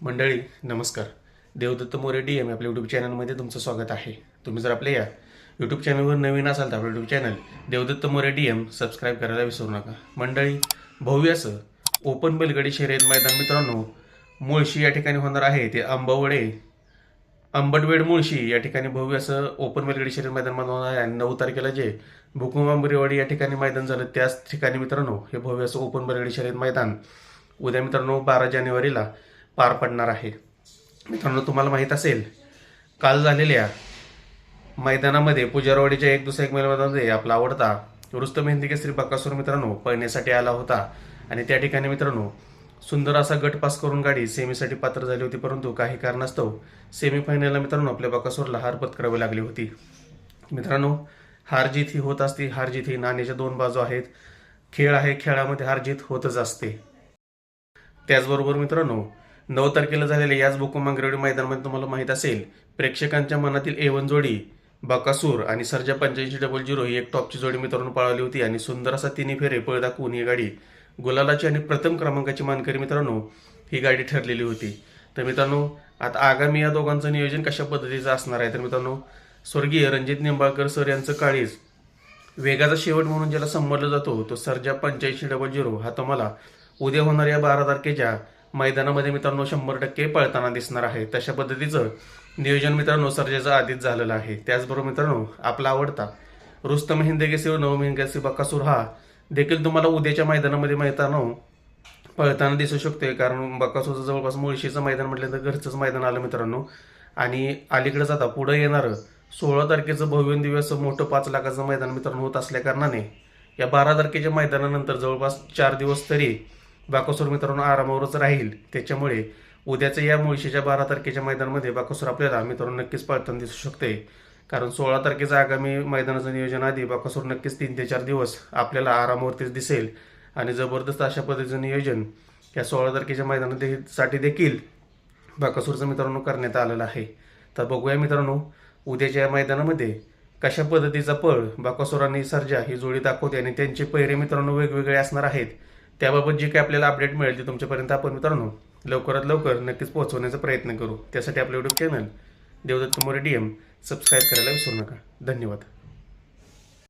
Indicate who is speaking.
Speaker 1: मंडळी नमस्कार. Devdatt More D M आपल्या यूट्यूब चॅनलमध्ये तुमचं स्वागत आहे. तुम्ही जर आपल्या या यूट्यूब चॅनलवर नवीन असाल तर आपलं YouTube channel Devdatt More D M subscribe करायला विसरू नका. मंडळी भव्य असं ओपन बेलगडी शर्यत मैदान मित्रांनो मुळशी या ठिकाणी होणार आहे. ते आंबवडे अंबटवेड मुळशी या ठिकाणी भव्य असं ओपन बेलगडी शर्यत मैदान होणार आहे. आणि नऊ तारखेला जे भुकुम आंबरेवाडी या ठिकाणी मैदान झालं त्याच ठिकाणी मित्रांनो हे भव्य असं ओपन बेलगडी शर्यत मैदान उद्या मित्रांनो बारा जानेवारीला पार पडणार आहे. मित्रांनो तुम्हाला माहीत असेल काल झालेल्या मैदानामध्ये पुजारवाडीच्या एक दुसऱ्या एक मैदानामध्ये आपला आवडता रुस्तम हिंदी श्री बकासूर मित्रांनो पळण्यासाठी आला होता. आणि त्या ठिकाणी मित्रांनो सुंदर असा गट पास करून गाडी सेमीसाठी पात्र झाली होती परंतु काही कारणास्तव सेमीफायनलला मित्रांनो आपल्या बकासूरला हार पत्करावी लागली होती. मित्रांनो हार जीत ही होत असते हार जीत ही नाण्याच्या दोन बाजू आहेत. खेळ आहे खेळामध्ये हार जीत होतच असते. त्याचबरोबर मित्रांनो नऊ तारखेला झालेल्या याच बुकुमांगरेवाडी मैदानामध्ये तुम्हाला माहीत असेल प्रेक्षकांच्या मनातील एवन जोडी बकासूर आणि सर्जा पंच्याऐंशी डबल झिरो ही एक टॉपची जोडी मित्रांनो पळवली होती आणि सुंदर असा तिन्ही फेरे पळ दाखवून ही गाडी गुलालाची आणि प्रथम क्रमांकाची मानकरी मित्रांनो ही गाडी ठरलेली होती. तर मित्रांनो आता आगामी या दोघांचं नियोजन कशा पद्धतीचं असणार आहे? तर मित्रांनो स्वर्गीय रणजित निंबाळकर सर यांचं काळीज वेगाचा शेवट म्हणून ज्याला संबोधला जातो तो सर्जा पंच्याऐंशी डबल झिरो हा तुम्हाला उद्या होणाऱ्या बारा तारखेच्या मैदानामध्ये मित्रांनो शंभर टक्के पळताना दिसणार आहे. तशा पद्धतीचं नियोजन मित्रांनो सर्जेचं आधीच झालेलं आहे. त्याचबरोबर मित्रांनो आपला आवडता रुस्तम हिंदकेसी व नवम बकासूर हा देखील तुम्हाला उद्याच्या मैदानामध्ये मैदानो पळताना दिसू शकतोय. कारण बकासूरचं जवळपास मुळशीचं मैदान म्हटलं तर घरचंच मैदान आलं मित्रांनो. आणि अलीकडे जाता पुढं येणारं सोळा तारखेचं भव्य दिवस मोठं पाच लाखाचं मैदान मित्रांनो होत असल्या कारणाने या बारा तारखेच्या मैदानानंतर जवळपास चार दिवस तरी बाकोसूर मित्रांनो आरामावरच राहील. त्याच्यामुळे उद्याचं या मुळशीच्या बारा तारखेच्या मैदानामध्ये बाकोसूर आपल्याला मित्रांनो नक्कीच पळताना दिसू शकते. कारण सोळा तारखेचं आगामी मैदानाचं नियोजन आधी बाकोसूर नक्कीच तीन ते चार दिवस आपल्याला आरामावरतीच दिसेल. आणि जबरदस्त अशा पद्धतीचं नियोजन या सोळा तारखेच्या मैदानासाठी देखील बाकासूरचं मित्रांनो करण्यात आलेलं आहे. तर बघूया मित्रांनो उद्याच्या या मैदानामध्ये कशा पद्धतीचा पळ बाकासूर आणि सर्जा ही जोडी दाखवते आणि त्यांचे पैरे मित्रांनो वेगवेगळे असणार आहेत. त्याबाबत जी काही आपल्याला अपडेट मिळेल ती तुमच्यापर्यंत आपण मित्रांनो लवकरात लवकर नक्कीच पोहोचवण्याचा प्रयत्न करू. त्यासाठी आपलं YouTube channel Devdatt More D M subscribe करायला विसरू नका. धन्यवाद.